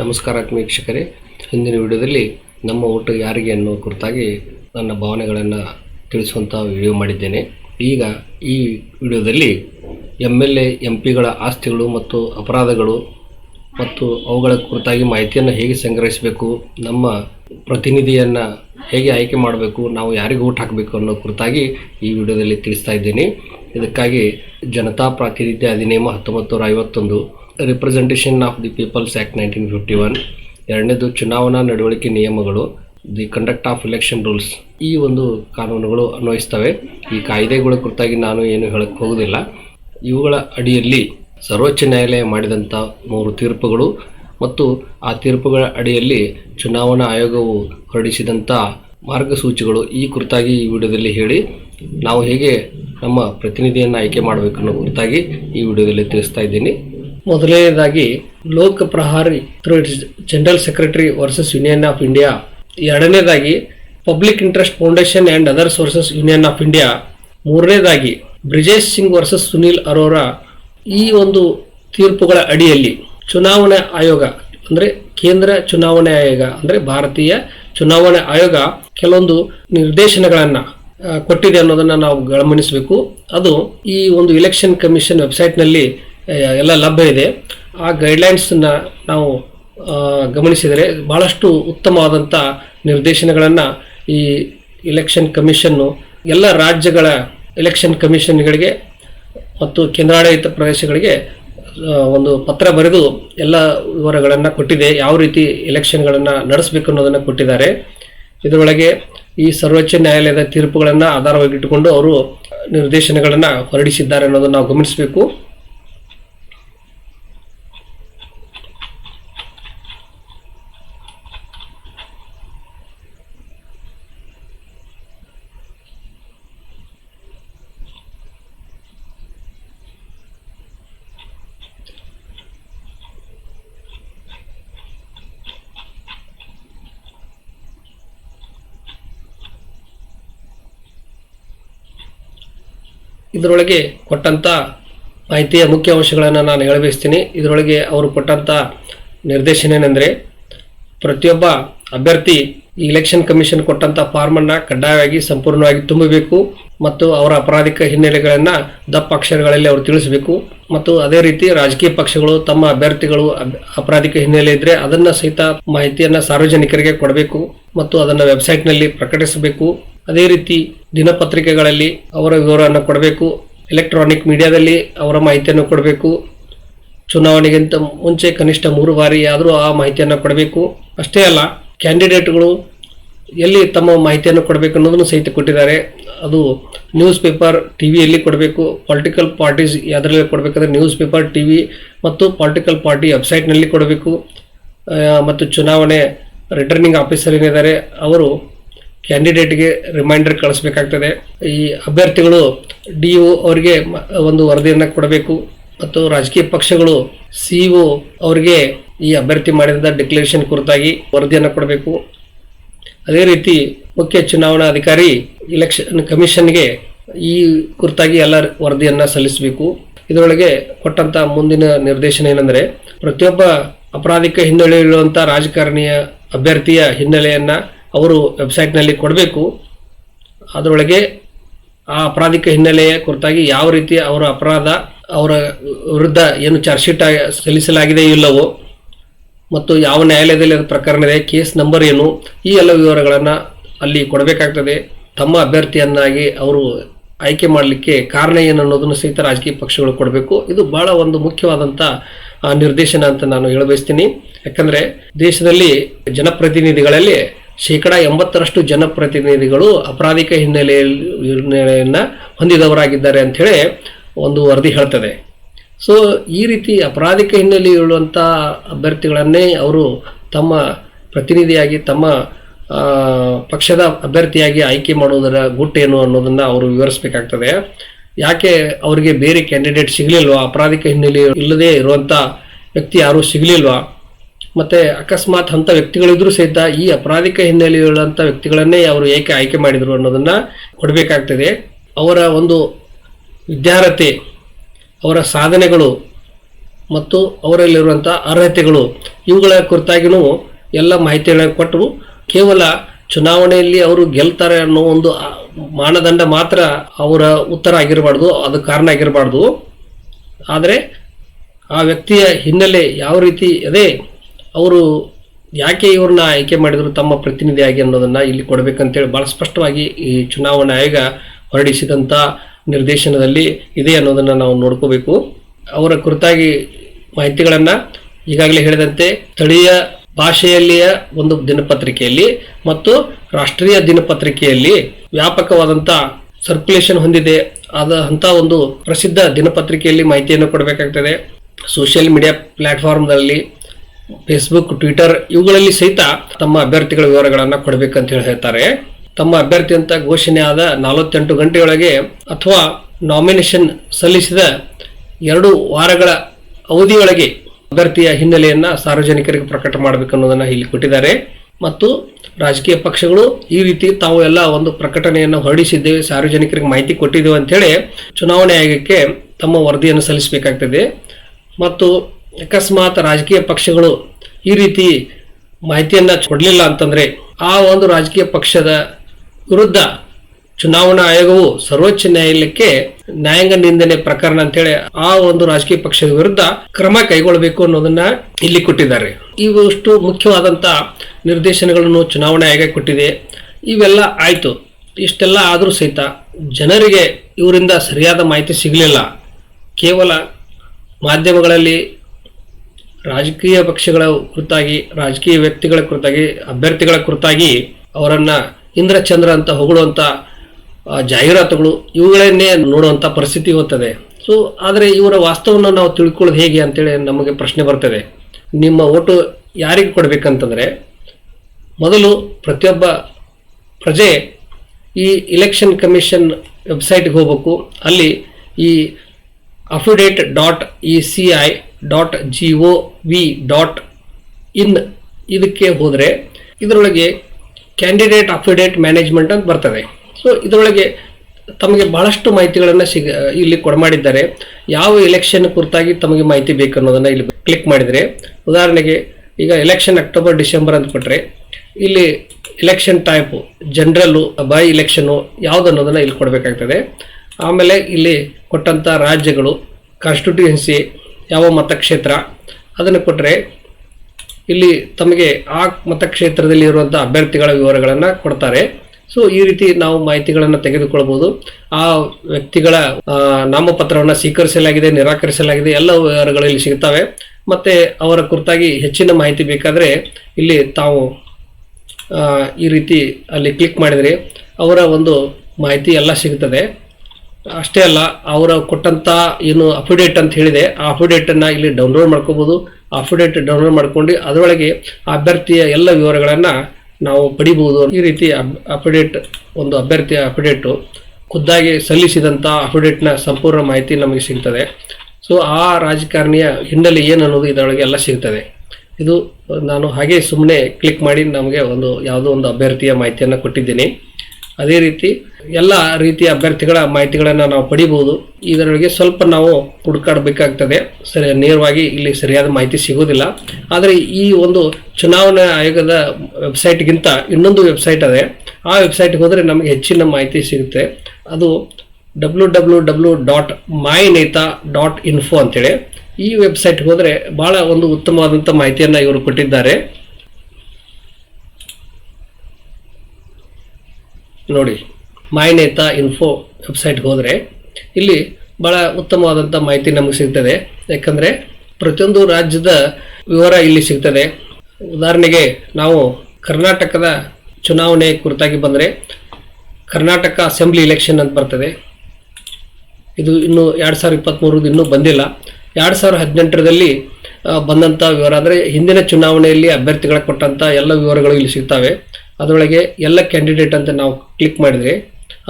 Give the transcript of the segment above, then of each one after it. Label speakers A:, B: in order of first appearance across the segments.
A: ನಮಸ್ಕಾರ ವೀಕ್ಷಕರೇ. ಹಿಂದಿನ ವಿಡಿಯೋದಲ್ಲಿ ನಮ್ಮ ಓಟು ಯಾರಿಗೆ ಅನ್ನೋ ಕುರಿತಾಗಿ ನನ್ನ ಭಾವನೆಗಳನ್ನು ತಿಳಿಸುವಂಥ ವಿಡಿಯೋ ಮಾಡಿದ್ದೇನೆ. ಈಗ ಈ ವಿಡಿಯೋದಲ್ಲಿ ಎಂ ಎಲ್ ಎ ಎಂ ಪಿಗಳ ಆಸ್ತಿಗಳು ಮತ್ತು ಅಪರಾಧಗಳು ಮತ್ತು ಅವುಗಳ ಕುರಿತಾಗಿ ಮಾಹಿತಿಯನ್ನು ಹೇಗೆ ಸಂಗ್ರಹಿಸಬೇಕು, ನಮ್ಮ ಪ್ರತಿನಿಧಿಯನ್ನು ಹೇಗೆ ಆಯ್ಕೆ ಮಾಡಬೇಕು, ನಾವು ಯಾರಿಗೆ ಓಟ್ ಹಾಕಬೇಕು ಅನ್ನೋ ಕುರಿತಾಗಿ ಈ ವಿಡಿಯೋದಲ್ಲಿ ತಿಳಿಸ್ತಾ ಇದ್ದೇನೆ. ಇದಕ್ಕಾಗಿ ಜನತಾ ಪ್ರಾತಿನಿಧ್ಯ ಅಧಿನಿಯಮ ಹತ್ತೊಂಬತ್ತು ನೂರ ಐವತ್ತೊಂದು representation of the people's act nineteen fifty one ಎರಡನೇದು ಚುನಾವಣಾ ನಡವಳಿಕೆ ನಿಯಮಗಳು the conduct of election rules ಈ ಒಂದು ಕಾನೂನುಗಳು ಅನ್ವಯಿಸ್ತವೆ. ಈ ಕಾಯ್ದೆಗಳ ಕುರಿತಾಗಿ ನಾನು ಏನು ಹೇಳಕ್ಕೆ ಹೋಗೋದಿಲ್ಲ. ಇವುಗಳ ಅಡಿಯಲ್ಲಿ ಸರ್ವೋಚ್ಚ ನ್ಯಾಯಾಲಯ ಮಾಡಿದಂಥ ಮೂರು ತೀರ್ಪುಗಳು ಮತ್ತು ಆ ತೀರ್ಪುಗಳ ಅಡಿಯಲ್ಲಿ ಚುನಾವಣಾ ಆಯೋಗವು ಹೊರಡಿಸಿದಂಥ ಮಾರ್ಗಸೂಚಿಗಳು ಈ ಕುರಿತಾಗಿ ಈ ವಿಡಿಯೋದಲ್ಲಿ ಹೇಳಿ, ನಾವು ಹೇಗೆ ನಮ್ಮ ಪ್ರತಿನಿಧಿಯನ್ನು ಆಯ್ಕೆ ಮಾಡಬೇಕು ಅನ್ನೋ ಕುರಿತಾಗಿ ಈ ವಿಡಿಯೋದಲ್ಲಿ ತಿಳಿಸ್ತಾ ಇದ್ದೀನಿ. ಮೊದಲನೇದಾಗಿ Lok Prahari through its general secretary versus union of India ಎರಡನೇದಾಗಿ public interest foundation and others versus union of India ಮೂರನೇದಾಗಿ ಬ್ರಿಜೇಶ್ ಸಿಂಗ್ ವರ್ಸಸ್ ಸುನೀಲ್ ಅರೋರಾ ಈ ಒಂದು ತೀರ್ಪುಗಳ ಅಡಿಯಲ್ಲಿ ಚುನಾವಣಾ ಆಯೋಗ, ಅಂದರೆ ಕೇಂದ್ರ ಚುನಾವಣಾ ಆಯೋಗ, ಅಂದರೆ ಭಾರತೀಯ ಚುನಾವಣಾ ಆಯೋಗ ಕೆಲವೊಂದು ನಿರ್ದೇಶನಗಳನ್ನು ಕೊಟ್ಟಿದೆ ಅನ್ನೋದನ್ನು ನಾವು ಗಮನಿಸಬೇಕು. ಅದು ಈ ಒಂದು ಇಲೆಕ್ಷನ್ ಕಮಿಷನ್ ವೆಬ್ಸೈಟ್ನಲ್ಲಿ ಎಲ್ಲ ಲಭ್ಯ ಇದೆ. ಆ ಗೈಡ್ಲೈನ್ಸನ್ನ ನಾವು ಗಮನಿಸಿದರೆ ಭಾಳಷ್ಟು ಉತ್ತಮವಾದಂಥ ನಿರ್ದೇಶನಗಳನ್ನು ಈ ಎಲೆಕ್ಷನ್ ಕಮಿಷನ್ನು ಎಲ್ಲ ರಾಜ್ಯಗಳ ಎಲೆಕ್ಷನ್ ಕಮಿಷನ್ಗಳಿಗೆ ಮತ್ತು ಕೇಂದ್ರಾಡಳಿತ ಪ್ರದೇಶಗಳಿಗೆ ಒಂದು ಪತ್ರ ಬರೆದು ಎಲ್ಲ ವಿವರಗಳನ್ನು ಕೊಟ್ಟಿದೆ. ಯಾವ ರೀತಿ ಎಲೆಕ್ಷನ್ಗಳನ್ನು ನಡೆಸಬೇಕು ಅನ್ನೋದನ್ನು ಕೊಟ್ಟಿದ್ದಾರೆ. ಇದರೊಳಗೆ ಈ ಸರ್ವೋಚ್ಚ ನ್ಯಾಯಾಲಯದ ತೀರ್ಪುಗಳನ್ನು ಆಧಾರವಾಗಿಟ್ಟುಕೊಂಡು ಅವರು ನಿರ್ದೇಶನಗಳನ್ನು ಹೊರಡಿಸಿದ್ದಾರೆ ಅನ್ನೋದನ್ನು ನಾವು ಗಮನಿಸಬೇಕು. ಇದರೊಳಗೆ ಕೊಟ್ಟಂಥ ಮಾಹಿತಿಯ ಮುಖ್ಯ ಅಂಶಗಳನ್ನು ನಾನು ಹೇಳಬಯಸ್ತೀನಿ ಇದರೊಳಗೆ ಅವರು ಕೊಟ್ಟಂಥ ನಿರ್ದೇಶನ ಏನೆಂದರೆ ಪ್ರತಿಯೊಬ್ಬ ಅಭ್ಯರ್ಥಿ ಈ ಇಲೆಕ್ಷನ್ ಕಮಿಷನ್ ಕೊಟ್ಟಂಥ ಫಾರ್ಮನ್ನು ಕಡ್ಡಾಯವಾಗಿ ಸಂಪೂರ್ಣವಾಗಿ ತುಂಬಬೇಕು ಮತ್ತು ಅವರ ಅಪರಾಧಿಕ ಹಿನ್ನೆಲೆಗಳನ್ನು ದಪ್ಪ ಅಕ್ಷರಗಳಲ್ಲಿ ಅವರು ತಿಳಿಸಬೇಕು. ಮತ್ತು ಅದೇ ರೀತಿ ರಾಜಕೀಯ ಪಕ್ಷಗಳು ತಮ್ಮ ಅಭ್ಯರ್ಥಿಗಳು ಅಪರಾಧಿಕ ಹಿನ್ನೆಲೆ ಇದ್ದರೆ ಅದನ್ನು ಸಹಿತ ಮಾಹಿತಿಯನ್ನು ಸಾರ್ವಜನಿಕರಿಗೆ ಕೊಡಬೇಕು ಮತ್ತು ಅದನ್ನು ವೆಬ್ಸೈಟ್ನಲ್ಲಿ ಪ್ರಕಟಿಸಬೇಕು. ಅದೇ ರೀತಿ ದಿನಪತ್ರಿಕೆಗಳಲ್ಲಿ ಅವರ ವಿವರವನ್ನು ಕೊಡಬೇಕು ಎಲೆಕ್ಟ್ರಾನಿಕ್ ಮೀಡಿಯಾದಲ್ಲಿ ಅವರ ಮಾಹಿತಿಯನ್ನು ಕೊಡಬೇಕು, ಚುನಾವಣೆಗಿಂತ ಮುಂಚೆ ಕನಿಷ್ಠ ಮೂರು ಬಾರಿ ಆದರೂ ಆ ಮಾಹಿತಿಯನ್ನು ಕೊಡಬೇಕು. ಅಷ್ಟೇ ಅಲ್ಲ ಕ್ಯಾಂಡಿಡೇಟ್ಗಳು ಎಲ್ಲಿ ತಮ್ಮ ಮಾಹಿತಿಯನ್ನು ಕೊಡಬೇಕು ಅನ್ನೋದನ್ನು ಸಹಿತ ಕೊಟ್ಟಿದ್ದಾರೆ. ಅದು ನ್ಯೂಸ್ ಪೇಪರ್ ಟಿ ವಿಯಲ್ಲಿ ಕೊಡಬೇಕು ಪೊಲಿಟಿಕಲ್ ಪಾರ್ಟೀಸ್ ಯಾವುದರಲ್ಲಿ ಕೊಡಬೇಕಾದ್ರೆ ನ್ಯೂಸ್ ಪೇಪರ್ ಟಿ ವಿ ಮತ್ತು ಪೊಲಿಟಿಕಲ್ ಪಾರ್ಟಿ ವೆಬ್ಸೈಟ್ನಲ್ಲಿ ಕೊಡಬೇಕು. ಮತ್ತು ಚುನಾವಣೆ ರಿಟರ್ನಿಂಗ್ ಆಫೀಸರ್ ಏನಿದ್ದಾರೆ ಅವರು ಕ್ಯಾಂಡಿಡೇಟ್ಗೆ ರಿಮೈಂಡರ್ ಕಳಿಸ್ಬೇಕಾಗ್ತದೆ. ಈ ಅಭ್ಯರ್ಥಿಗಳು ಡಿ ಒ ಅವರಿಗೆ ಒಂದು ವರದಿಯನ್ನು ಕೊಡಬೇಕು. ಮತ್ತು ರಾಜಕೀಯ ಪಕ್ಷಗಳು ಸಿ ಒ ಅವರಿಗೆ ಈ ಅಭ್ಯರ್ಥಿ ಮಾಡಿದ ಡಿಕ್ಲರೇಷನ್ ಕುರಿತಾಗಿ ವರದಿಯನ್ನು ಕೊಡಬೇಕು. ಅದೇ ರೀತಿ ಮುಖ್ಯ ಚುನಾವಣಾ ಅಧಿಕಾರಿ ಇಲೆಕ್ಷನ್ ಕಮಿಷನ್ಗೆ ಈ ಕುರಿತಾಗಿ ಎಲ್ಲ ವರದಿಯನ್ನು ಸಲ್ಲಿಸಬೇಕು. ಇದರೊಳಗೆ ಕೊಟ್ಟಂತ ಮುಂದಿನ ನಿರ್ದೇಶನ ಏನಂದರೆ, ಪ್ರತಿಯೊಬ್ಬ ಅಪರಾಧಿಕ ಹಿನ್ನೆಲೆ ಇರುವಂಥ ರಾಜಕಾರಣಿಯ ಅಭ್ಯರ್ಥಿಯ ಹಿನ್ನೆಲೆಯನ್ನು ಅವರು ವೆಬ್ಸೈಟ್ನಲ್ಲಿ ಕೊಡಬೇಕು. ಅದರೊಳಗೆ ಆ ಅಪರಾಧಿಕ ಹಿನ್ನೆಲೆಯ ಕುರಿತಾಗಿ ಯಾವ ರೀತಿ ಅವರ ಅಪರಾಧ, ಅವರ ವಿರುದ್ಧ ಏನು ಚಾರ್ಜ್ ಶೀಟ್ ಸಲ್ಲಿಸಲಾಗಿದೆ ಇಲ್ಲವೋ ಮತ್ತು ಯಾವ ನ್ಯಾಯಾಲಯದಲ್ಲಿ ಅದು ಪ್ರಕರಣ ಇದೆ ಕೇಸ್ ನಂಬರ್ ಏನು, ಈ ಎಲ್ಲ ವಿವರಗಳನ್ನು ಅಲ್ಲಿ ಕೊಡಬೇಕಾಗ್ತದೆ. ತಮ್ಮ ಅಭ್ಯರ್ಥಿಯನ್ನಾಗಿ ಅವರು ಆಯ್ಕೆ ಮಾಡಲಿಕ್ಕೆ ಕಾರಣ ಏನು ಅನ್ನೋದನ್ನು ಸಹಿತ ರಾಜಕೀಯ ಪಕ್ಷಗಳು ಕೊಡಬೇಕು. ಇದು ಬಹಳ ಒಂದು ಮುಖ್ಯವಾದಂಥ ನಿರ್ದೇಶನ ಅಂತ ನಾನು ಹೇಳಬಯಸ್ತೀನಿ. ಯಾಕಂದರೆ ದೇಶದಲ್ಲಿ ಜನಪ್ರತಿನಿಧಿಗಳಲ್ಲಿ ಶೇಕಡ ಎಂಬತ್ತರಷ್ಟು ಜನಪ್ರತಿನಿಧಿಗಳು ಅಪರಾಧಿಕ ಹಿನ್ನೆಲೆಯಲ್ಲಿ ಹಿನ್ನೆಲೆಯನ್ನು ಹೊಂದಿದವರಾಗಿದ್ದಾರೆ ಅಂಥೇಳಿ ಒಂದು ವರದಿ ಹೇಳ್ತದೆ. ಸೊ ಈ ರೀತಿ ಅಪರಾಧಿಕ ಹಿನ್ನೆಲೆ ಇರುವಂಥ ಅಭ್ಯರ್ಥಿಗಳನ್ನೇ ಅವರು ತಮ್ಮ ಪ್ರತಿನಿಧಿಯಾಗಿ, ತಮ್ಮ ಪಕ್ಷದ ಅಭ್ಯರ್ಥಿಯಾಗಿ ಆಯ್ಕೆ ಮಾಡುವುದರ ಗುಟ್ಟೇನು ಅನ್ನೋದನ್ನು ಅವರು ವಿವರಿಸಬೇಕಾಗ್ತದೆ. ಯಾಕೆ ಅವರಿಗೆ ಬೇರೆ ಕ್ಯಾಂಡಿಡೇಟ್ ಸಿಗಲಿಲ್ವಾ? ಅಪರಾಧಿಕ ಹಿನ್ನೆಲೆ ಇಲ್ಲದೆ ಇರುವಂಥ ವ್ಯಕ್ತಿ ಯಾರೂ ಸಿಗಲಿಲ್ವಾ? ಮತ್ತು ಅಕಸ್ಮಾತ್ ಅಂಥ ವ್ಯಕ್ತಿಗಳಿದ್ರು ಸಹಿತ ಈ ಅಪರಾಧಿಕ ಹಿನ್ನೆಲೆಯುಳ್ಳಂಥ ವ್ಯಕ್ತಿಗಳನ್ನೇ ಅವರು ಏಕೆ ಆಯ್ಕೆ ಮಾಡಿದರು ಅನ್ನೋದನ್ನ ಕೊಡಬೇಕಾಗ್ತದೆ. ಅವರ ಒಂದು ವಿದ್ಯಾರ್ಹತೆ, ಅವರ ಸಾಧನೆಗಳು ಮತ್ತು ಅವರಲ್ಲಿರುವಂಥ ಅರ್ಹತೆಗಳು ಇವುಗಳ ಕುರಿತಾಗಿನೂ ಎಲ್ಲ ಮಾಹಿತಿಗಳನ್ನು ಕೊಟ್ಟರು. ಕೇವಲ ಚುನಾವಣೆಯಲ್ಲಿ ಅವರು ಗೆಲ್ತಾರೆ ಅನ್ನೋ ಒಂದು ಮಾನದಂಡ ಮಾತ್ರ ಅವರ ಉತ್ತರ ಆಗಿರಬಾರ್ದು, ಅದು ಕಾರಣ ಆಗಿರಬಾರ್ದು. ಆದರೆ ಆ ವ್ಯಕ್ತಿಯ ಹಿನ್ನೆಲೆ ಯಾವ ರೀತಿ ಅದೇ ಅವರು ಯಾಕೆ ಇವ್ರನ್ನ ಆಯ್ಕೆ ಮಾಡಿದ್ರು ತಮ್ಮ ಪ್ರತಿನಿಧಿಯಾಗಿ ಅನ್ನೋದನ್ನ ಇಲ್ಲಿ ಕೊಡಬೇಕಂತೇಳಿ ಭಾಳ ಸ್ಪಷ್ಟವಾಗಿ ಈ ಚುನಾವಣಾ ಆಯೋಗ ಹೊರಡಿಸಿದಂಥ ನಿರ್ದೇಶನದಲ್ಲಿ ಇದೆ ಅನ್ನೋದನ್ನ ನಾವು ನೋಡ್ಕೋಬೇಕು. ಅವರ ಕುರಿತಾಗಿ ಮಾಹಿತಿಗಳನ್ನು ಈಗಾಗಲೇ ಹೇಳಿದಂತೆ ಸ್ಥಳೀಯ ಭಾಷೆಯಲ್ಲಿಯ ಒಂದು ದಿನಪತ್ರಿಕೆಯಲ್ಲಿ ಮತ್ತು ರಾಷ್ಟ್ರೀಯ ದಿನಪತ್ರಿಕೆಯಲ್ಲಿ ವ್ಯಾಪಕವಾದಂಥ ಸರ್ಕ್ಯುಲೇಷನ್ ಹೊಂದಿದೆ. ಆದ ಅಂತ ಒಂದು ಪ್ರಸಿದ್ಧ ದಿನಪತ್ರಿಕೆಯಲ್ಲಿ ಮಾಹಿತಿಯನ್ನು ಕೊಡಬೇಕಾಗ್ತದೆ. ಸೋಷಿಯಲ್ ಮೀಡಿಯಾ ಪ್ಲಾಟ್ಫಾರ್ಮ್ದಲ್ಲಿ ಫೇಸ್ಬುಕ್ ಟ್ವಿಟರ್ ಇವುಗಳಲ್ಲಿ ಸಹಿತ ತಮ್ಮ ಅಭ್ಯರ್ಥಿಗಳ ವಿವರಗಳನ್ನು ಕೊಡಬೇಕಂತ ಹೇಳಿ ಹೇಳ್ತಾರೆ ತಮ್ಮ ಅಭ್ಯರ್ಥಿ ಅಂತ ಘೋಷಣೆ ಆದ ನಲವತ್ತೆಂಟು ಗಂಟೆಯೊಳಗೆ ಅಥವಾ ನಾಮಿನೇಷನ್ ಸಲ್ಲಿಸಿದ ಎರಡು ವಾರಗಳ ಅವಧಿಯೊಳಗೆ ಅಭ್ಯರ್ಥಿಯ ಹಿನ್ನೆಲೆಯನ್ನ ಸಾರ್ವಜನಿಕರಿಗೆ ಪ್ರಕಟ ಮಾಡಬೇಕು ಅನ್ನೋದನ್ನ ಇಲ್ಲಿ ಕೊಟ್ಟಿದ್ದಾರೆ. ಮತ್ತು ರಾಜಕೀಯ ಪಕ್ಷಗಳು ಈ ರೀತಿ ತಾವು ಎಲ್ಲ ಒಂದು ಪ್ರಕಟಣೆಯನ್ನು ಹೊರಡಿಸಿದ್ದೇವೆ, ಸಾರ್ವಜನಿಕರಿಗೆ ಮಾಹಿತಿ ಕೊಟ್ಟಿದ್ದೇವೆ ಅಂತೇಳಿ ಚುನಾವಣೆ ಆಯೋಗಕ್ಕೆ ತಮ್ಮ ವರದಿಯನ್ನು ಸಲ್ಲಿಸಬೇಕಾಗ್ತದೆ. ಮತ್ತು ಅಕಸ್ಮಾತ್ ರಾಜಕೀಯ ಪಕ್ಷಗಳು ಈ ರೀತಿ ಮಾಹಿತಿಯನ್ನು ಕೊಡಲಿಲ್ಲ ಅಂತಂದ್ರೆ ಆ ಒಂದು ರಾಜಕೀಯ ಪಕ್ಷದ ವಿರುದ್ಧ ಚುನಾವಣಾ ಆಯೋಗವು ಸರ್ವೋಚ್ಚ ನ್ಯಾಯಾಲಯಕ್ಕೆ ನ್ಯಾಯಾಂಗ ನಿಂದನೆ ಪ್ರಕರಣ ಅಂತೇಳಿ ಆ ಒಂದು ರಾಜಕೀಯ ಪಕ್ಷದ ವಿರುದ್ಧ ಕ್ರಮ ಕೈಗೊಳ್ಳಬೇಕು ಅನ್ನೋದನ್ನ ಇಲ್ಲಿ ಕೊಟ್ಟಿದ್ದಾರೆ. ಇವಿಷ್ಟು ಮುಖ್ಯವಾದಂತ ನಿರ್ದೇಶನಗಳನ್ನು ಚುನಾವಣಾ ಆಯೋಗ ಕೊಟ್ಟಿದೆ. ಇವೆಲ್ಲ ಆಯ್ತು. ಇಷ್ಟೆಲ್ಲ ಆದರೂ ಸಹಿತ ಜನರಿಗೆ ಇವರಿಂದ ಸರಿಯಾದ ಮಾಹಿತಿ ಸಿಗಲಿಲ್ಲ. ಕೇವಲ ಮಾಧ್ಯಮಗಳಲ್ಲಿ ರಾಜಕೀಯ ಪಕ್ಷಗಳ ಕುರಿತಾಗಿ, ರಾಜಕೀಯ ವ್ಯಕ್ತಿಗಳ ಕುರಿತಾಗಿ, ಅಭ್ಯರ್ಥಿಗಳ ಕುರಿತಾಗಿ ಅವರನ್ನ ಇಂದ್ರಚಂದ್ರ ಅಂತ ಹೊಗಳುವಂತ ಜಾಹೀರಾತುಗಳು ಇವುಗಳನ್ನೇ ನೋಡುವಂತ ಪರಿಸ್ಥಿತಿ ಹೋಗ್ತದೆ. ಸೊ ಆದರೆ ಇವರ ವಾಸ್ತವವನ್ನು ನಾವು ತಿಳ್ಕೊಳ್ಳೋದು ಹೇಗೆ ಅಂತೇಳಿ ನಮಗೆ ಪ್ರಶ್ನೆ ಬರ್ತದೆ. ನಿಮ್ಮ ಓಟು ಯಾರಿಗೆ ಕೊಡ್ಬೇಕಂತಂದ್ರೆ, ಮೊದಲು ಪ್ರತಿಯೊಬ್ಬ ಪ್ರಜೆ ಈ ಇಲೆಕ್ಷನ್ ಕಮಿಷನ್ ವೆಬ್ಸೈಟ್ಗೆ ಹೋಗ್ಬೇಕು. ಅಲ್ಲಿ ಈ affidavit dot E C I dot G O V dot in ಇದಕ್ಕೆ ಹೋದರೆ ಇದರೊಳಗೆ ಕ್ಯಾಂಡಿಡೇಟ್ ಅಫಿಡೇಟ್ ಮ್ಯಾನೇಜ್ಮೆಂಟ್ ಅಂತ ಬರ್ತದೆ. ಸೊ ಇದರೊಳಗೆ ತಮಗೆ ಬಹಳಷ್ಟು ಮಾಹಿತಿಗಳನ್ನು ಸಿಗ, ಇಲ್ಲಿ ಕೊಡಮಾಡಿದ್ದಾರೆ ಯಾವ ಎಲೆಕ್ಷನ್ ಕುರಿತಾಗಿ ತಮಗೆ ಮಾಹಿತಿ ಬೇಕು ಅನ್ನೋದನ್ನು ಇಲ್ಲಿ ಕ್ಲಿಕ್ ಮಾಡಿದರೆ, ಉದಾಹರಣೆಗೆ ಈಗ ಎಲೆಕ್ಷನ್ ಅಕ್ಟೋಬರ್ ಡಿಸೆಂಬರ್ ಅಂತ ಕೊಟ್ಟರೆ ಇಲ್ಲಿ election type general by election ಯಾವುದು ಅನ್ನೋದನ್ನು ಇಲ್ಲಿ ಕೊಡಬೇಕಾಗ್ತದೆ. ಆಮೇಲೆ ಇಲ್ಲಿ ಕೊಟ್ಟಂಥ ರಾಜ್ಯಗಳು ಕಾನ್ಸ್ಟಿಟ್ಯೂಯೆನ್ಸಿ ಯಾವ ಮತಕ್ಷೇತ್ರ? ಅದನ್ನು ಕೊಟ್ಟರೆ ಇಲ್ಲಿ ತಮಗೆ ಆ ಮತಕ್ಷೇತ್ರದಲ್ಲಿ ಇರುವಂಥ ಅಭ್ಯರ್ಥಿಗಳ ವಿವರಗಳನ್ನು ಕೊಡ್ತಾರೆ. ಸೊ ಈ ರೀತಿ ನಾವು ಮಾಹಿತಿಗಳನ್ನು ತೆಗೆದುಕೊಳ್ಬೋದು. ಆ ವ್ಯಕ್ತಿಗಳ ನಾಮಪತ್ರವನ್ನು ಸ್ವೀಕರಿಸಲಾಗಿದೆ, ನಿರಾಕರಿಸಲಾಗಿದೆ, ಎಲ್ಲ ವಿವರಗಳು ಇಲ್ಲಿ ಸಿಗ್ತವೆ. ಮತ್ತು ಅವರ ಕುರಿತಾಗಿ ಹೆಚ್ಚಿನ ಮಾಹಿತಿ ಬೇಕಾದರೆ ಇಲ್ಲಿ ತಾವು ಈ ರೀತಿ ಅಲ್ಲಿ ಕ್ಲಿಕ್ ಮಾಡಿದರೆ ಅವರ ಒಂದು ಮಾಹಿತಿ ಎಲ್ಲ ಸಿಗ್ತದೆ. ಅಷ್ಟೇ ಅಲ್ಲ, ಅವರ ಕೊಟ್ಟಂತ ಏನು ಅಫಿಡೇಟ್ ಅಂತ ಹೇಳಿದೆ, ಆ ಅಫಿಡೇಟನ್ನು ಇಲ್ಲಿ ಡೌನ್ಲೋಡ್ ಮಾಡ್ಕೋಬೋದು. ಅಫಿಡೇಟ್ ಡೌನ್ಲೋಡ್ ಮಾಡ್ಕೊಂಡು ಅದರೊಳಗೆ ಅಭ್ಯರ್ಥಿಯ ಎಲ್ಲ ವಿವರಗಳನ್ನು ನಾವು ಪಡಿಬಹುದು ಈ ರೀತಿ ಅಫಿಡೇಟ್ ಒಂದು ಅಭ್ಯರ್ಥಿಯ ಅಫಿಡೇಟು ಖುದ್ದಾಗಿ ಸಲ್ಲಿಸಿದಂಥ ಅಫಿಡೇಟ್ನ ಸಂಪೂರ್ಣ ಮಾಹಿತಿ ನಮಗೆ ಸಿಗ್ತದೆ. ಸೊ ಆ ರಾಜಕಾರಣಿಯ ಹಿನ್ನೆಲೆ ಏನು ಅನ್ನೋದು ಇದರೊಳಗೆ ಎಲ್ಲ ಸಿಗ್ತದೆ. ಇದು ನಾನು ಹಾಗೆ ಸುಮ್ಮನೆ ಕ್ಲಿಕ್ ಮಾಡಿ ನಮಗೆ ಒಂದು, ಯಾವುದೋ ಒಂದು ಅಭ್ಯರ್ಥಿಯ ಮಾಹಿತಿಯನ್ನು ಕೊಟ್ಟಿದ್ದೀನಿ. ಅದೇ ರೀತಿ ಎಲ್ಲ ರೀತಿಯ ಅಭ್ಯರ್ಥಿಗಳ ಮಾಹಿತಿಗಳನ್ನು ನಾವು ಪಡಿಬಹುದು. ಇದರೊಳಗೆ ಸ್ವಲ್ಪ ನಾವು ಹುಡುಕಾಡಬೇಕಾಗ್ತದೆ. ಸರಿ, ನೇರವಾಗಿ ಇಲ್ಲಿ ಸರಿಯಾದ ಮಾಹಿತಿ ಸಿಗೋದಿಲ್ಲ. ಆದರೆ ಈ ಒಂದು ಚುನಾವಣಾ ಆಯೋಗದ ವೆಬ್ಸೈಟ್ಗಿಂತ ಇನ್ನೊಂದು ವೆಬ್ಸೈಟ್ ಅದೇ. ಆ ವೆಬ್ಸೈಟ್ಗೆ ಹೋದರೆ ನಮಗೆ ಹೆಚ್ಚಿನ ಮಾಹಿತಿ ಸಿಗುತ್ತೆ. ಅದು W W W dot my Neta dot info ಅಂತೇಳಿ. ಈ ವೆಬ್ಸೈಟ್ಗೆ ಹೋದರೆ ಭಾಳ ಒಂದು ಉತ್ತಮವಾದಂಥ ಮಾಹಿತಿಯನ್ನು ಇವರು ಕೊಟ್ಟಿದ್ದಾರೆ. ನೋಡಿ ಮೈ ನೇತಾ ಇನ್ಫೋ ವೆಬ್ಸೈಟ್ಗೆ ಹೋದರೆ ಇಲ್ಲಿ ಭಾಳ ಉತ್ತಮವಾದಂಥ ಮಾಹಿತಿ ನಮಗೆ ಸಿಗ್ತದೆ. ಯಾಕಂದರೆ ಪ್ರತಿಯೊಂದು ರಾಜ್ಯದ ವಿವರ ಇಲ್ಲಿ ಸಿಗ್ತದೆ. ಉದಾಹರಣೆಗೆ ನಾವು ಕರ್ನಾಟಕದ ಚುನಾವಣೆ ಕುರಿತಾಗಿ ಬಂದರೆ ಕರ್ನಾಟಕ ಅಸೆಂಬ್ಲಿ ಇಲೆಕ್ಷನ್ ಅಂತ ಬರ್ತದೆ. ಇದು ಇನ್ನು ಎರಡು ಸಾವಿರದ ಇಪ್ಪತ್ತ್ಮೂರದು ಇನ್ನೂ ಬಂದಿಲ್ಲ. ಎರಡು ಸಾವಿರದ ಹದಿನೆಂಟರಲ್ಲಿ ಬಂದಂಥ ವಿವರ ಅಂದರೆ ಹಿಂದಿನ ಚುನಾವಣೆಯಲ್ಲಿ ಅಭ್ಯರ್ಥಿಗಳ ಕೊಟ್ಟಂಥ ಎಲ್ಲ ವಿವರಗಳು ಇಲ್ಲಿ ಸಿಗ್ತವೆ. ಅದರೊಳಗೆ ಎಲ್ಲ ಕ್ಯಾಂಡಿಡೇಟ್ ಅಂತ ನಾವು ಕ್ಲಿಕ್ ಮಾಡಿದ್ರಿ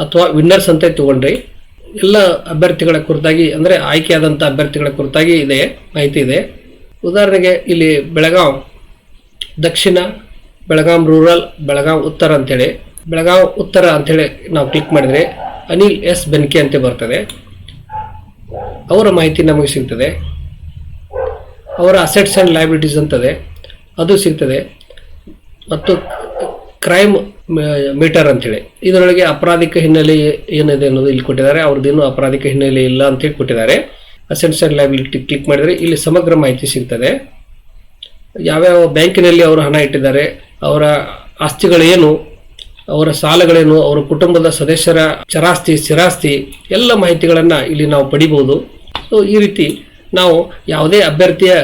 A: ಅಥವಾ ವಿನ್ನರ್ಸ್ ಅಂತ ತಗೊಂಡ್ರಿ ಎಲ್ಲ ಅಭ್ಯರ್ಥಿಗಳ ಕುರಿತಾಗಿ, ಅಂದರೆ ಆಯ್ಕೆಯಾದಂಥ ಅಭ್ಯರ್ಥಿಗಳ ಕುರಿತಾಗಿ ಇದೆ, ಮಾಹಿತಿ ಇದೆ. ಉದಾಹರಣೆಗೆ ಇಲ್ಲಿ ಬೆಳಗಾಂ, ದಕ್ಷಿಣ, ಬೆಳಗಾಂ ರೂರಲ್ ಬೆಳಗಾಂ ಉತ್ತರ ಅಂತೇಳಿ ಬೆಳಗಾಂ ಉತ್ತರ ಅಂತೇಳಿ ನಾವು ಕ್ಲಿಕ್ ಮಾಡಿದರೆ ಅನಿಲ್ ಎಸ್ ಬೆನ್ಕೆ ಅಂತ ಬರ್ತದೆ. ಅವರ ಮಾಹಿತಿ ನಮಗೆ ಸಿಗ್ತದೆ. ಅವರ ಅಸೆಟ್ಸ್ ಆ್ಯಂಡ್ ಲಯಬಿಲಿಟೀಸ್ ಅಂತದೆ. ಅದು ಸಿಗ್ತದೆ. ಮತ್ತು ಕ್ರೈಮ್ ಮೀಟರ್ ಅಂತೇಳಿ. ಇದರೊಳಗೆ ಅಪರಾಧಿಕ ಹಿನ್ನೆಲೆ ಏನಿದೆ ಅನ್ನೋದು ಇಲ್ಲಿ ಕೊಟ್ಟಿದ್ದಾರೆ. ಅವ್ರದ್ದೇನು ಅಪರಾಧಿಕ ಹಿನ್ನೆಲೆ ಇಲ್ಲ ಅಂತೇಳಿ ಕೊಟ್ಟಿದ್ದಾರೆ. ಅಸೆಟ್ಸ್ ಆ್ಯಂಡ್ ಲಯಬಿಲಿಟಿ ಕ್ಲಿಕ್ ಮಾಡಿದರೆ ಇಲ್ಲಿ ಸಮಗ್ರ ಮಾಹಿತಿ ಸಿಗ್ತದೆ. ಯಾವ್ಯಾವ ಬ್ಯಾಂಕಿನಲ್ಲಿ ಅವರು ಹಣ ಇಟ್ಟಿದ್ದಾರೆ, ಅವರ ಆಸ್ತಿಗಳೇನು, ಅವರ ಸಾಲಗಳೇನು, ಅವರ ಕುಟುಂಬದ ಸದಸ್ಯರ ಚರಾಸ್ತಿ, ಸ್ಥಿರಾಸ್ತಿ ಎಲ್ಲ ಮಾಹಿತಿಗಳನ್ನು ಇಲ್ಲಿ ನಾವು ಪಡಿಬೋದು ಸೊ ಈ ರೀತಿ ನಾವು ಯಾವುದೇ ಅಭ್ಯರ್ಥಿಯ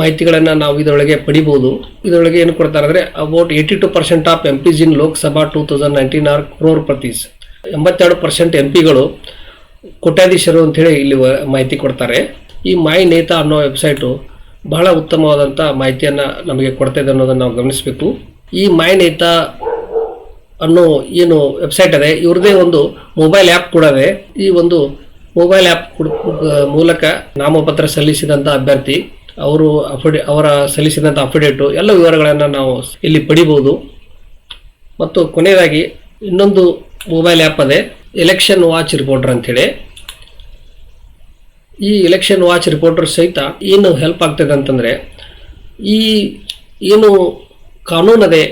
A: ಮಾಹಿತಿಗಳನ್ನು ನಾವು ಇದರೊಳಗೆ ಪಡಿಬೋದು. ಇದರೊಳಗೆ ಏನು ಕೊಡ್ತಾರೆ ಅಂದರೆ about eighty two percent of MPs in Lok Sabha two thousand nineteen are crorepatis ಎಂಬತ್ತೆರಡು ಪರ್ಸೆಂಟ್ ಎಂ ಪಿಗಳು ಕೋಟ್ಯಾಧೀಶರು ಅಂತೇಳಿ ಇಲ್ಲಿ ಮಾಹಿತಿ ಕೊಡ್ತಾರೆ. ಈ ಮೈ ನೇತಾ ಅನ್ನೋ ವೆಬ್ಸೈಟು ಬಹಳ ಉತ್ತಮವಾದಂಥ ಮಾಹಿತಿಯನ್ನು ನಮಗೆ ಕೊಡ್ತಾಯಿದೆ ಅನ್ನೋದನ್ನು ನಾವು ಗಮನಿಸಬೇಕು. ಈ ಮೈ ನೇತಾ ಅನ್ನೋ ಏನು ವೆಬ್ಸೈಟ್ ಇದೆ ಇವ್ರದೇ ಒಂದು ಮೊಬೈಲ್ ಆ್ಯಪ್ ಕೂಡ ಇದೆ ಈ ಒಂದು ಮೊಬೈಲ್ ಆ್ಯಪ್ ಮೂಲಕ ನಾಮಪತ್ರ ಸಲ್ಲಿಸಿದಂಥ ಅಭ್ಯರ್ಥಿ ಅವರು ಅಫಿಡೆ ಅವರ ಸಲ್ಲಿಸಿದಂಥ ಅಫಿಡೇಟು ಎಲ್ಲ ವಿವರಗಳನ್ನು ನಾವು ಇಲ್ಲಿ ಪಡಿಬೋದು ಮತ್ತು ಕೊನೆಯದಾಗಿ ಇನ್ನೊಂದು ಮೊಬೈಲ್ ಆ್ಯಪ್ ಅದೇ ಎಲೆಕ್ಷನ್ ವಾಚ್ ರಿಪೋರ್ಟರ್ ಅಂತೇಳಿ. ಈ ಎಲೆಕ್ಷನ್ ವಾಚ್ ರಿಪೋರ್ಟರ್ ಸಹಿತ ಏನು ಹೆಲ್ಪ್ ಆಗ್ತದೆ ಅಂತಂದರೆ, ಈ ಏನು ಕಾನೂನದೆ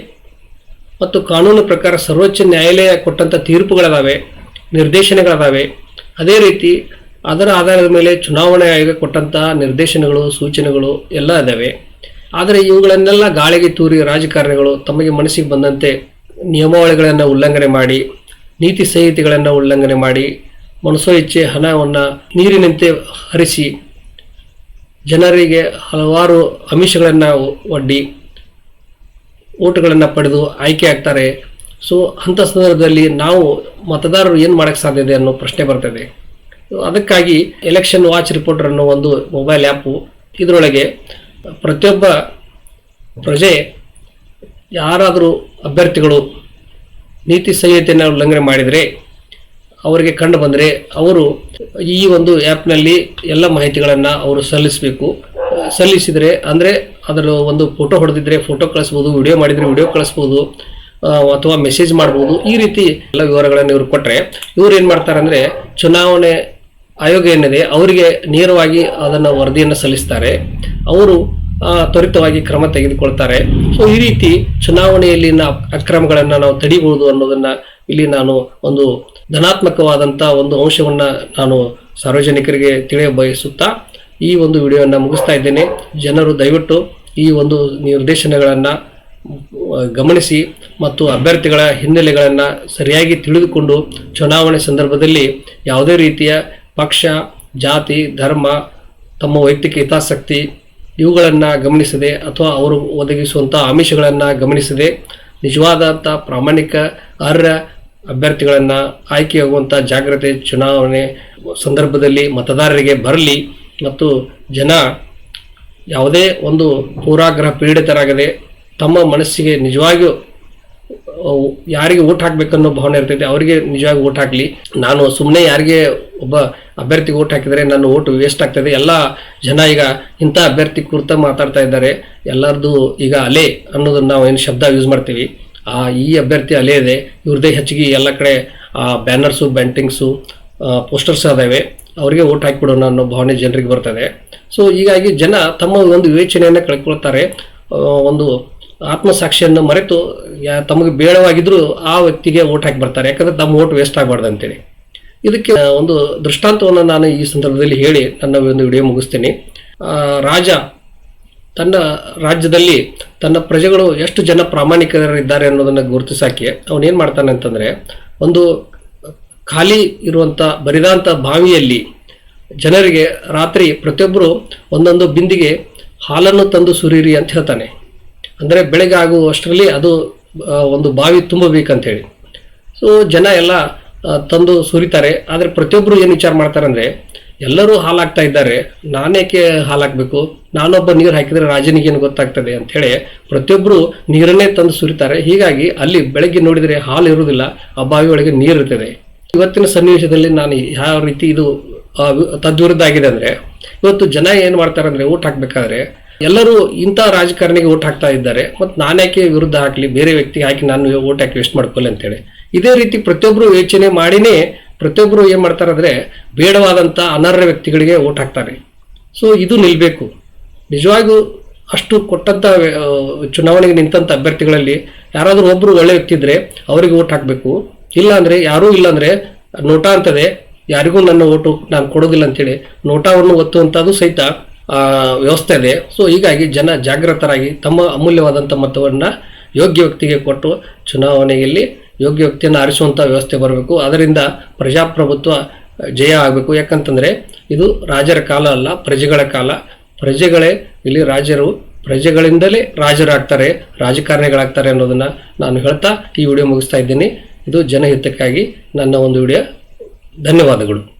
A: ಮತ್ತು ಕಾನೂನು ಪ್ರಕಾರ ಸರ್ವೋಚ್ಚ ನ್ಯಾಯಾಲಯ ಕೊಟ್ಟಂಥ ತೀರ್ಪುಗಳದಾವೆ, ನಿರ್ದೇಶನಗಳದಾವೆ, ಅದೇ ರೀತಿ ಅದರ ಆಧಾರದ ಮೇಲೆ ಚುನಾವಣೆ ಆಯೋಗ ಕೊಟ್ಟಂತಹ ನಿರ್ದೇಶನಗಳು, ಸೂಚನೆಗಳು ಎಲ್ಲ ಇದ್ದಾವೆ ಆದರೆ ಇವುಗಳನ್ನೆಲ್ಲ ಗಾಳಿಗೆ ತೂರಿ ರಾಜಕಾರಣಿಗಳು ತಮಗೆ ಮನಸ್ಸಿಗೆ ಬಂದಂತೆ ನಿಯಮಾವಳಿಗಳನ್ನು ಉಲ್ಲಂಘನೆ ಮಾಡಿ, ನೀತಿ ಸಂಹಿತೆಗಳನ್ನು ಉಲ್ಲಂಘನೆ ಮಾಡಿ ಮನಸೋ ಇಚ್ಛೆ, ಹಣವನ್ನು ನೀರಿನಂತೆ ಹರಿಸಿ, ಜನರಿಗೆ ಹಲವಾರು ಅಮಿಷಗಳನ್ನು ಒಡ್ಡಿ, ಓಟುಗಳನ್ನು ಪಡೆದು ಆಯ್ಕೆ ಆಗ್ತಾರೆ. ಸೊ ಅಂಥ ಸಂದರ್ಭದಲ್ಲಿ ನಾವು ಮತದಾರರು ಏನು ಮಾಡೋಕ್ಕೆ ಸಾಧ್ಯ ಇದೆ ಅನ್ನೋ ಪ್ರಶ್ನೆ ಬರ್ತದೆ. ಅದಕ್ಕಾಗಿ ಎಲೆಕ್ಷನ್ ವಾಚ್ ರಿಪೋರ್ಟರ್ ಅನ್ನೋ ಒಂದು ಮೊಬೈಲ್ ಆ್ಯಪು ಇದರೊಳಗೆ ಪ್ರತಿಯೊಬ್ಬ ಪ್ರಜೆ ಯಾರಾದರೂ ಅಭ್ಯರ್ಥಿಗಳು ನೀತಿ ಸಂಹಿತೆಯನ್ನು ಉಲ್ಲಂಘನೆ ಮಾಡಿದರೆ ಅವರಿಗೆ ಕಂಡು ಬಂದರೆ ಅವರು ಈ ಒಂದು ಆ್ಯಪ್ನಲ್ಲಿ ಎಲ್ಲ ಮಾಹಿತಿಗಳನ್ನು ಅವರು ಸಲ್ಲಿಸಬೇಕು. ಸಲ್ಲಿಸಿದರೆ ಅಂದರೆ ಅದರ ಒಂದು ಫೋಟೋ ಹೊಡೆದಿದ್ರೆ ಫೋಟೋ ಕಳಿಸ್ಬೋದು ವಿಡಿಯೋ ಮಾಡಿದರೆ ವಿಡಿಯೋ ಕಳಿಸ್ಬೋದು ಅಥವಾ ಮೆಸೇಜ್ ಮಾಡ್ಬೋದು, ಈ ರೀತಿ ಎಲ್ಲ ವಿವರಗಳನ್ನು ಇವರು ಕೊಟ್ಟರೆ ಇವ್ರು ಏನು ಮಾಡ್ತಾರೆ ಅಂದರೆ ಚುನಾವಣೆ ಆಯೋಗ ಏನಿದೆ, ಅವರಿಗೆ ನೇರವಾಗಿ ಅದನ್ನು ವರದಿಯನ್ನು ಸಲ್ಲಿಸ್ತಾರೆ. ಅವರು ತ್ವರಿತವಾಗಿ ಕ್ರಮ ತೆಗೆದುಕೊಳ್ತಾರೆ. ಸೊ ಈ ರೀತಿ ಚುನಾವಣೆಯಲ್ಲಿನ ಅಕ್ರಮಗಳನ್ನು ನಾವು ತಡಿಬಹುದು ಅನ್ನೋದನ್ನ ಇಲ್ಲಿ ನಾನು ಒಂದು ಧನಾತ್ಮಕವಾದಂಥ ಒಂದು ಅಂಶವನ್ನು ನಾನು ಸಾರ್ವಜನಿಕರಿಗೆ ತಿಳಿಯ ಬಯಸುತ್ತಾ ಈ ಒಂದು ವಿಡಿಯೋವನ್ನು ಮುಗಿಸ್ತಾ ಇದ್ದೇನೆ. ಜನರು ದಯವಿಟ್ಟು ಈ ಒಂದು ನಿರ್ದೇಶನಗಳನ್ನು ಗಮನಿಸಿ ಮತ್ತು ಅಭ್ಯರ್ಥಿಗಳ ಹಿನ್ನೆಲೆಗಳನ್ನು ಸರಿಯಾಗಿ ತಿಳಿದುಕೊಂಡು ಚುನಾವಣೆ ಸಂದರ್ಭದಲ್ಲಿ ಯಾವುದೇ ರೀತಿಯ ಪಕ್ಷ, ಜಾತಿ, ಧರ್ಮ, ತಮ್ಮ ವೈಯಕ್ತಿಕ ಹಿತಾಸಕ್ತಿ ಇವುಗಳನ್ನು ಗಮನಿಸದೆ ಅಥವಾ ಅವರು ಒದಗಿಸುವಂಥ ಆಮಿಷಗಳನ್ನು ಗಮನಿಸದೆ ನಿಜವಾದಂಥ ಪ್ರಾಮಾಣಿಕ, ಅರ್ಹ ಅಭ್ಯರ್ಥಿಗಳನ್ನು ಆಯ್ಕೆಯಾಗುವಂಥ ಜಾಗ್ರತೆ ಚುನಾವಣೆ ಸಂದರ್ಭದಲ್ಲಿ ಮತದಾರರಿಗೆ ಬರಲಿ ಮತ್ತು ಜನ ಯಾವುದೇ ಒಂದು ಪೂರಾಗ್ರಹ ಪೀಡಿತರಾಗದೆ ತಮ್ಮ ಮನಸ್ಸಿಗೆ ನಿಜವಾಗಿಯೂ ಯಾರಿಗೆ ಓಟ್ ಹಾಕ್ಬೇಕನ್ನೋ ಭಾವನೆ ಇರ್ತೈತೆ, ಅವರಿಗೆ ನಿಜವಾಗಿ ಓಟ್ ಹಾಕಲಿ. ನಾನು ಸುಮ್ಮನೆ ಯಾರಿಗೆ ಒಬ್ಬ ಅಭ್ಯರ್ಥಿಗೆ ಓಟ್ ಹಾಕಿದರೆ ನನ್ನ ಓಟ್ ವೇಸ್ಟ್ ಆಗ್ತದೆ. ಎಲ್ಲ ಜನ ಈಗ ಇಂಥ ಅಭ್ಯರ್ಥಿ ಕುರಿತ ಮಾತಾಡ್ತಾ ಇದ್ದಾರೆ. ಎಲ್ಲರದು ಈಗ ಅಲೆ ಅನ್ನೋದನ್ನ ನಾವು ಏನು ಶಬ್ದ ಯೂಸ್ ಮಾಡ್ತೀವಿ. ಆ ಈ ಅಭ್ಯರ್ಥಿ ಅಲೆ ಇದೆ. ಇವ್ರದ್ದೇ ಹೆಚ್ಚಿಗೆ ಎಲ್ಲ ಕಡೆ ಬ್ಯಾನರ್ಸು ಬ್ಯಾಂಟಿಂಗ್ಸು ಪೋಸ್ಟರ್ಸ್ ಅದಾವೆ. ಅವರಿಗೆ ಓಟ್ ಹಾಕಿಬಿಡೋಣ ಅನ್ನೋ ಭಾವನೆ ಜನರಿಗೆ ಬರ್ತದೆ. ಸೊ ಹೀಗಾಗಿ ಜನ ತಮ್ಮ ಒಂದು ವಿವೇಚನೆಯನ್ನು ಕಳ್ಕೊಳ್ತಾರೆ. ಒಂದು ಆತ್ಮಸಾಕ್ಷಿಯನ್ನು ಮರೆತು, ಯಾ, ತಮಗೆ ಬೇಡವಾಗಿದ್ರು ಆ ವ್ಯಕ್ತಿಗೆ ಓಟ್ ಹಾಕಿ ಬರ್ತಾರೆ. ಯಾಕಂದ್ರೆ ತಮ್ಮ ಓಟ್ ವೇಸ್ಟ್ ಆಗಬಾರ್ದು ಅಂತೇಳಿ ಇದಕ್ಕೆ ಒಂದು ದೃಷ್ಟಾಂತವನ್ನು ನಾನು ಈ ಸಂದರ್ಭದಲ್ಲಿ ಹೇಳಿ ನನ್ನ ಒಂದು ವಿಡಿಯೋ ಮುಗಿಸ್ತೇನೆ. ರಾಜ ತನ್ನ ರಾಜ್ಯದಲ್ಲಿ ತನ್ನ ಪ್ರಜೆಗಳು ಎಷ್ಟು ಜನ ಪ್ರಾಮಾಣಿಕರಿದ್ದಾರೆ ಅನ್ನೋದನ್ನು ಗುರುತಿಸಾಕಿ ಅವನೇನು ಮಾಡ್ತಾನೆ ಅಂತಂದರೆ, ಒಂದು ಖಾಲಿ ಇರುವಂಥ ಬರಿದಾಂಥ ಬಾವಿಯಲ್ಲಿ ಜನರಿಗೆ ರಾತ್ರಿ ಪ್ರತಿಯೊಬ್ಬರು ಒಂದೊಂದು ಬಿಂದಿಗೆ ಹಾಲನ್ನು ತಂದು ಸುರಿಯಿರಿ ಅಂತ ಹೇಳ್ತಾನೆ. ಅಂದರೆ ಬೆಳಗ್ಗೆ ಆಗುವಷ್ಟರಲ್ಲಿ ಅದು ಒಂದು ಬಾವಿ ತುಂಬಬೇಕಂತೇಳಿ. ಸೊ ಜನ ಎಲ್ಲ ತಂದು ಸುರಿತಾರೆ. ಆದರೆ ಪ್ರತಿಯೊಬ್ಬರು ಏನು ವಿಚಾರ ಮಾಡ್ತಾರೆ ಅಂದರೆ ಎಲ್ಲರೂ ಹಾಲಾಗ್ತಾ ಇದ್ದಾರೆ. ನಾನೇಕೆ ಹಾಲಾಕಬೇಕು ನಾನೊಬ್ಬ ನೀರು ಹಾಕಿದರೆ ರಾಜನಿಗೇನು ಗೊತ್ತಾಗ್ತದೆ ಅಂಥೇಳಿ ಪ್ರತಿಯೊಬ್ಬರು ನೀರನ್ನೇ ತಂದು ಸುರಿತಾರೆ. ಹೀಗಾಗಿ ಅಲ್ಲಿ ಬೆಳಗ್ಗೆ ನೋಡಿದರೆ ಹಾಲು ಇರುವುದಿಲ್ಲ, ಆ ಬಾವಿ ಒಳಗೆ ನೀರು ಇರ್ತದೆ. ಇವತ್ತಿನ ಸನ್ನಿವೇಶದಲ್ಲಿ ನಾನು ಯಾವ ರೀತಿ ಇದು ತದ್ವಿರುದ್ಧ ಆಗಿದೆ ಅಂದರೆ, ಇವತ್ತು ಜನ ಏನು ಮಾಡ್ತಾರೆ ಅಂದರೆ ಊಟ ಹಾಕ್ಬೇಕಾದ್ರೆ ಎಲ್ಲರೂ ಇಂಥ ರಾಜಕಾರಣಿಗೆ ಓಟ್ ಹಾಕ್ತಾ ಇದ್ದಾರೆ, ಮತ್ತು ನಾನೇಕೆ ವಿರುದ್ಧ ಹಾಕಲಿ, ಬೇರೆ ವ್ಯಕ್ತಿಗೆ ಹಾಕಿ ನಾನು ಓಟ್ ಹಾಕಿ ವೇಸ್ಟ್ ಮಾಡ್ಕೊಳ್ಳಿ ಅಂತೇಳಿ. ಇದೇ ರೀತಿ ಪ್ರತಿಯೊಬ್ಬರು ಯೋಚನೆ ಮಾಡಿನೇ ಪ್ರತಿಯೊಬ್ಬರು ಏನು ಮಾಡ್ತಾರೆ ಅಂದರೆ ಬೇಡವಾದಂಥ ಅನರ್ಹ ವ್ಯಕ್ತಿಗಳಿಗೆ ಓಟ್ ಹಾಕ್ತಾರೆ. ಸೊ ಇದು ನಿಲ್ಲಬೇಕು ನಿಜವಾಗೂ ಅಷ್ಟು ಕೊಟ್ಟಂಥ ಚುನಾವಣೆಗೆ ನಿಂತಂಥ ಅಭ್ಯರ್ಥಿಗಳಲ್ಲಿ ಯಾರಾದರೂ ಒಬ್ಬರು ಒಳ್ಳೆ ವ್ಯಕ್ತಿ ಇದ್ದರೆ ಅವರಿಗೆ ಓಟ್ ಹಾಕಬೇಕು. ಇಲ್ಲಾಂದರೆ ಯಾರೂ ಇಲ್ಲ ಅಂದರೆ ನೋಟಾ ಅಂತದೆ, ಯಾರಿಗೂ ನನ್ನ ಓಟು ನಾನು ಕೊಡೋದಿಲ್ಲ ಅಂತೇಳಿ ನೋಟಾವನ್ನು ಒತ್ತುವಂಥದ್ದು ಸಹಿತ ವ್ಯವಸ್ಥೆ ಇದೆ ಸೊ ಹೀಗಾಗಿ ಜನ ಜಾಗೃತರಾಗಿ ತಮ್ಮ ಅಮೂಲ್ಯವಾದಂಥ ಮತವನ್ನು ಯೋಗ್ಯ ವ್ಯಕ್ತಿಗೆ ಕೊಟ್ಟು ಚುನಾವಣೆಯಲ್ಲಿ ಯೋಗ್ಯ ವ್ಯಕ್ತಿಯನ್ನು ಆರಿಸುವಂಥ ವ್ಯವಸ್ಥೆ ಬರಬೇಕು. ಅದರಿಂದ ಪ್ರಜಾಪ್ರಭುತ್ವ ಜಯ ಆಗಬೇಕು. ಯಾಕಂತಂದರೆ ಇದು ರಾಜರ ಕಾಲ ಅಲ್ಲ, ಪ್ರಜೆಗಳ ಕಾಲ. ಪ್ರಜೆಗಳೇ ಇಲ್ಲಿ ರಾಜರು, ಪ್ರಜೆಗಳಿಂದಲೇ ರಾಜರಾಗ್ತಾರೆ, ರಾಜಕಾರಣಿಗಳಾಗ್ತಾರೆ ಅನ್ನೋದನ್ನ ನಾನು ಹೇಳ್ತಾ ಈ ವಿಡಿಯೋ ಮುಗಿಸ್ತಾ ಇದ್ದೀನಿ. ಇದು ಜನಹಿತಕ್ಕಾಗಿ ನನ್ನ ಒಂದು ವಿಡಿಯೋ. ಧನ್ಯವಾದಗಳು.